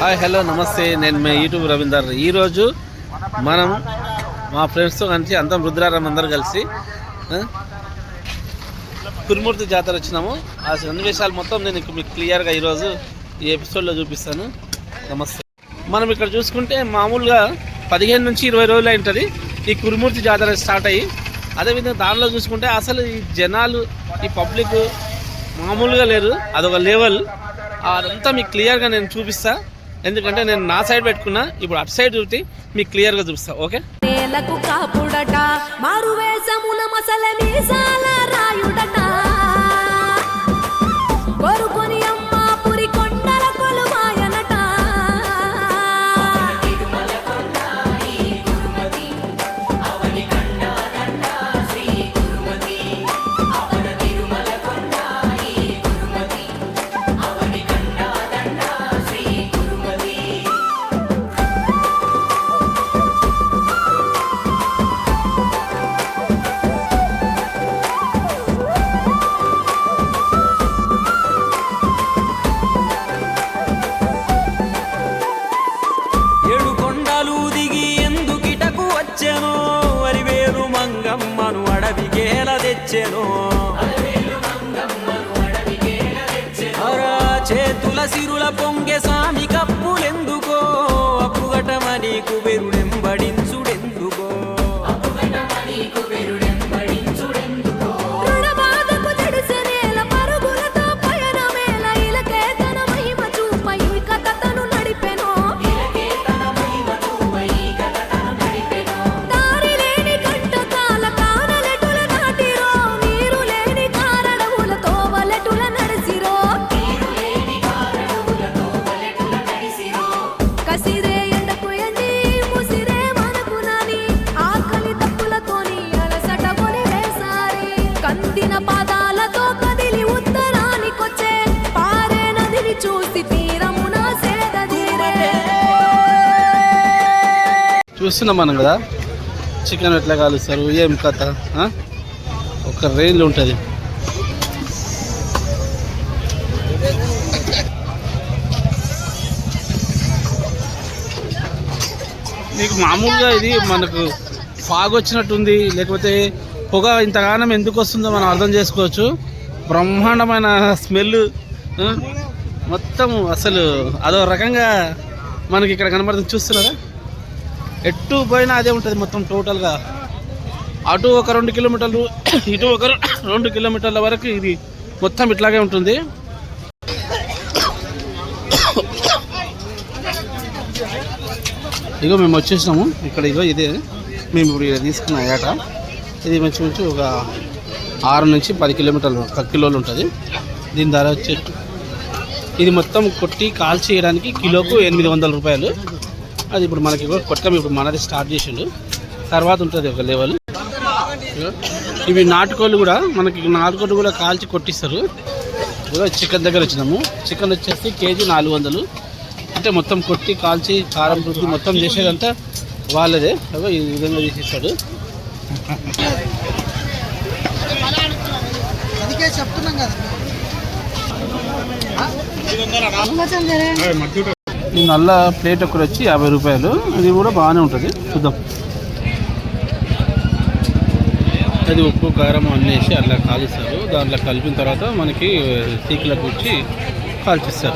Hi hello నమస్తే. నేను మీ YouTube Ravinder. ఈరోజు మనం మా ఫ్రెండ్స్తో కలిసి అంతం రుద్రారం అందరు కలిసి కురుమూర్తి జాతర వచ్చినాము. ఆ సన్నివేశాలు మొత్తం నేను మీకు క్లియర్గా ఈరోజు ఈ ఎపిసోడ్లో చూపిస్తాను. నమస్తే. మనం ఇక్కడ చూసుకుంటే మామూలుగా పదిహేను నుంచి ఇరవై రోజులు ఉంటుంది ఈ కురుమూర్తి జాతర స్టార్ట్ అయ్యి అదేవిధంగా దానిలో చూసుకుంటే అసలు ఈ జనాలు ఈ పబ్లిక్ మామూలుగా లేరు. అదొక లెవెల్. అదంతా మీకు క్లియర్గా నేను చూపిస్తాను ఎందుకంటే నేను నా సైడ్ పెట్టుకున్నా ఇప్పుడు అటు సైడ్ చూసి మీకు క్లియర్గా చూపిస్తా ఓకే నేలకు కాపుడట మారువేషమున మసల మీసాల రాయుడట. మంగమ్మను అడవికేల తెచ్చెను. అరా చేతుల సిరుల పొంగె సామి కప్పులెందుకో? అప్పుగటమని కుబెరుడెంబడించుడెందుకో చూస్తున్నాం మనం కదా. చికెన్ ఎట్లా కాలుస్తారు ఏం కథ ఒక రేంజ్ ఉంటుంది. మీకు మామూలుగా ఇది మనకు ఫాగ్ వచ్చినట్టుంది లేకపోతే పొగ ఇంతగానం ఎందుకు వస్తుందో మనం అర్థం చేసుకోవచ్చు. బ్రహ్మాండమైన స్మెల్ మొత్తం అసలు అదో రకంగా మనకి ఇక్కడ కనబడుతుంది. చూస్తున్నారా? ఎటు పోయినా అదే ఉంటుంది మొత్తం టోటల్గా. అటు ఒక రెండు కిలోమీటర్లు ఇటు ఒక రెండు కిలోమీటర్ల వరకు ఇది మొత్తం ఇట్లాగే ఉంటుంది. ఇగో మేము వచ్చేసినాము. ఇక్కడ ఇగో ఇదే మేము ఇప్పుడు ఇక్కడ తీసుకున్న ఏట. ఇది మంచి మంచి ఒక ఆరు నుంచి పది కిలోమీటర్లు ఒక కిలోలు ఉంటుంది. దీని ధర వచ్చి ఇది మొత్తం కొట్టి కాల్ చేయడానికి కిలోకు ఎనిమిది వందల రూపాయలు. అది ఇప్పుడు మనకి కొట్టం ఇప్పుడు మనది స్టార్ట్ చేసిండు. తర్వాత ఉంటుంది ఒక లెవెల్ ఇవి నాటుకోళ్ళు కూడా మనకి నాటుకోళ్ళు కూడా కాల్చి కొట్టిస్తారు. చికెన్ దగ్గర వచ్చినాము. చికెన్ వచ్చేసి కేజీ నాలుగు వందలు. అంటే మొత్తం కొట్టి కాల్చి కారం రుద్ది మొత్తం చేసేదంతా వాళ్ళదే. అగో ఈ విధంగా చేసేస్తాడు ఈ నల్ల ప్లేట్ ఒకటి వచ్చి యాభై రూపాయలు. ఇది కూడా బాగానే ఉంటుంది. చూద్దాం. అది ఉప్పు కారం అన్నీ వేసి అట్లా కాలుస్తారు. దాంట్లో కలిపిన తర్వాత మనకి సీకులకు వచ్చి కాల్చిస్తారు.